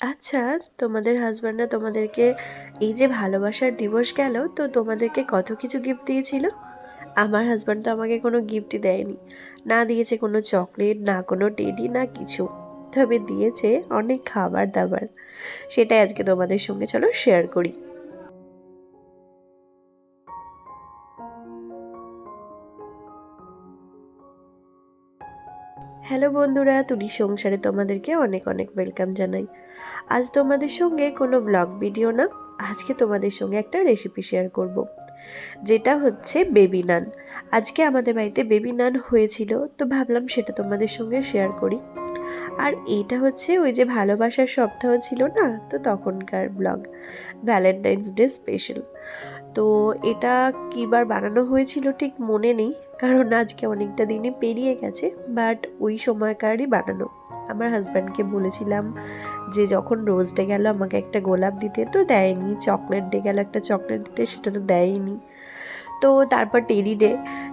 আচ্ছা তোমাদের হাজব্যান্ডরা তোমাদেরকে এই যে ভালোবাসার দিবস গেল, তো তোমাদেরকে কত কিছু গিফট দিয়েছিল? আমার হাজব্যান্ড তো আমাকে কোনো গিফটই দেয়নি। না দিয়েছে কোনো চকলেট না কোনো টেডি না কিছু। তবে দিয়েছে অনেক খাবার দাবার। সেটাই আজকে তোমাদের সঙ্গে, চলো শেয়ার করি। হ্যালো বন্ধুরা, তুলি সংসারে তোমাদেরকে অনেক অনেক ওয়েলকাম জানাই। আজ তোমাদের সঙ্গে কোনো ব্লগ ভিডিও না, আজকে তোমাদের সঙ্গে একটা রেসিপি শেয়ার করব। যেটা হচ্ছে বেবি নান আজকে আমাদের বাড়িতে বেবি নান হয়েছিল, তো ভাবলাম সেটা তোমাদের সঙ্গে শেয়ার করি। আর এটা হচ্ছে ওই যে ভালোবাসার সপ্তাহ ছিল না, তো তখনকার ব্লগ ভ্যালেন্টাইন্স ডে স্পেশাল তো এটা কিবার বানানো হয়েছিল ঠিক মনে নেই, কারণ আজকে অনেকটা দিনই পেরিয়ে গেছে বাট ওই সময়কারই বানানো। আমার হাজব্যান্ডকে বলেছিলাম যে যখন রোজ ডে গেল আমাকে একটা গোলাপ দিতে, তো দেয়নি। চকলেট ডে গেল একটা চকলেট দিতে, সেটা তো দেয়নি। তো তারপর টেডি ডে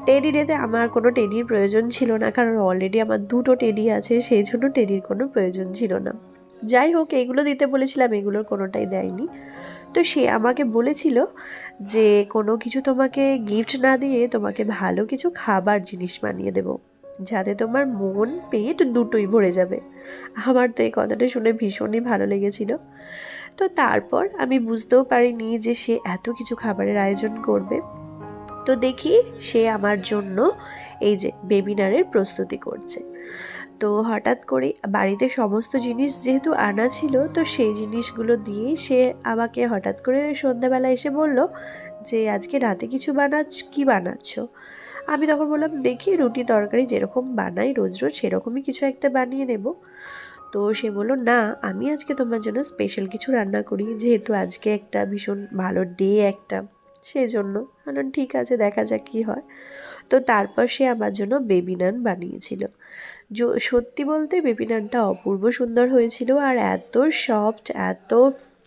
টেডি ডেতে আমার কোনো টেডির প্রয়োজন ছিল না, কারণ অলরেডি আমার দুটো টেডি আছে, সেই জন্য টেডির কোনো প্রয়োজন ছিল না। যাই হোক, এগুলো দিতে বলেছিলাম, এগুলোর কোনোটাই দেয়নি। তো সে আমাকে বলেছিল যে, কোনো কিছু তোমাকে গিফট না দিয়ে তোমাকে ভালো কিছু খাবার জিনিস বানিয়ে দেব, যাতে তোমার মন, পেট দুটোই ভরে যাবে। আমার তো এই কথাটা শুনে ভীষণই ভালো লেগেছিল। তো তারপর আমি বুঝতেও পারিনি যে সে এত কিছু খাবারের আয়োজন করবে। তো দেখি সে আমার জন্য এই যে বেবিনারের প্রস্তুতি করছে। তো হঠাৎ করে বাড়িতে সমস্ত জিনিস যেহেতু আনা ছিল, তো সেই জিনিসগুলো দিয়ে সে আমাকে হঠাৎ করে সন্ধ্যাবেলা এসে বলল যে, আজকে রাতে কিছু বানাচ্ছ, কি বানাচ্ছ? আমি তখন বললাম, দেখি, রুটি তরকারি যেরকম বানাই, রোজ রোজ সেরকমই কিছু একটা বানিয়ে নেব। তো সে বলল, না, আমি আজকে তোমার জন্য স্পেশাল কিছু রান্না করি, যেহেতু আজকে একটা ভীষণ ভালো ডে একটা। সেই জন্য বললাম ঠিক আছে, দেখা যাক কী হয়। তো তারপর সে আমার জন্য বেবি নান বানিয়েছিল। সত্যি বলতে বেবি নানটা অপূর্ব সুন্দর হয়েছিল আর এত সফট এত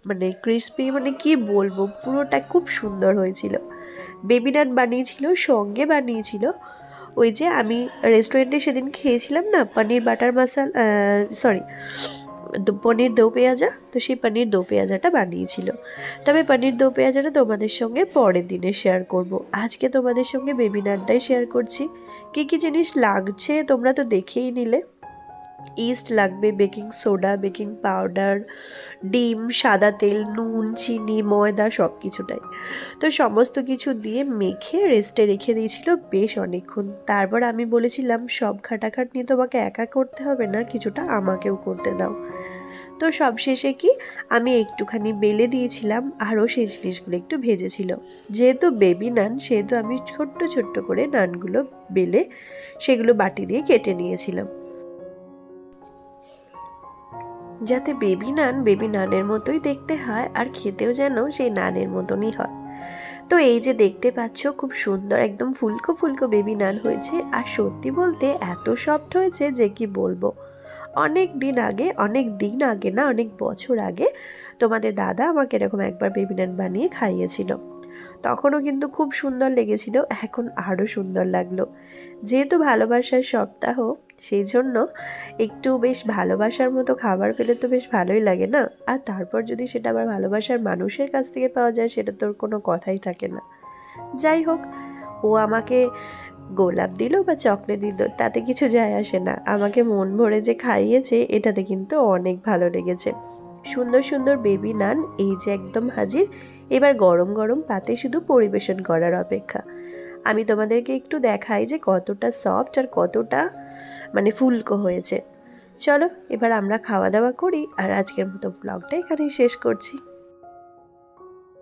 মানে ক্রিস্পি মানে কি বলব, পুরোটা খুব সুন্দর হয়েছিল। বেবি নান বানিয়েছিল, সঙ্গে বানিয়েছিল ওই যে আমি রেস্টুরেন্টে সেদিন খেয়েছিলাম না, পনির বাটার মাসাল সরি পনির দো পেঁয়াজা, তো সেই পনির দো পেঁয়াজাটা বানিয়েছিল। তবে পনির দো পেঁয়াজাটা তোমাদের সঙ্গে পরের দিনে শেয়ার করব। আজকে তোমাদের সঙ্গে বেবি নানটাই শেয়ার করছি। কী কী জিনিস লাগছে তোমরা তো দেখেই নিলে। ইস্ট লাগবে বেকিং সোডা বেকিং পাউডার ডিম, সাদা তেল, নুন, চিনি, ময়দা সব কিছুটাই তো সমস্ত কিছু দিয়ে মেখে রেস্টে রেখে দিয়েছিল বেশ অনেকক্ষণ। তারপর আমি বলেছিলাম, সব খাটাখাটনি তোমাকে একা করতে হবে না, কিছুটা আমাকেও করতে দাও। তো সব শেষে কি, আমি একটুখানি বেলে দিয়েছিলাম, আরও সেই জিনিসগুলো একটু ভেজেছিল। যেহেতু বেবি নান সেহেতু আমি ছোট্ট ছোট্ট করে নানগুলো বেলে, সেগুলো বাটি দিয়ে কেটে নিয়েছিলাম। যাতে বেবি নান বেবি নানের মতোই দেখতে হয় আর খেতেও যেন সেই নানের মতনই হয়। তো এই যে দেখতে পাচ্ছ, খুব সুন্দর একদম ফুলকো ফুলকো বেবি নান হয়েছে। আর সত্যি বলতে এত সফট হয়েছে যে কি বলব? অনেক দিন আগে, অনেক দিন আগে না, অনেক বছর আগে তোমাদের দাদা আমাকে এরকম একবার বেবি নান বানিয়ে খাইয়েছিল। তখনও কিন্তু খুব সুন্দর লেগেছিল, এখন আরও সুন্দর লাগল। যেহেতু ভালোবাসার সপ্তাহ সেই জন্য একটু বেশ ভালোবাসার মতো খাবার পেলে তো বেশ ভালোই লাগে না? আর তারপর যদি সেটা আবার ভালোবাসার মানুষের কাছ থেকে পাওয়া যায়, সেটা তোর কোনো কথাই থাকে না। যাই হোক, ও আমাকে গোলাপ দিল বা চকলেট দিল, তাতে কিছু যায় আসে না। আমাকে মন ভরে যে খাইয়েছে, এটাতে কিন্তু অনেক ভালো লেগেছে। সুন্দর সুন্দর বেবি নান, এই যে একদম হাজির। এবার গরম গরম পাতে শুধু পরিবেশন করার অপেক্ষা। আমি তোমাদেরকে একটু দেখাই যে কতটা সফট আর কতটা মানে ফুলকো হয়েছে। চলো, এবার আমরা খাওয়া দাওয়া করি, আর আজকের মতো ব্লগটা এখানেই শেষ করছি।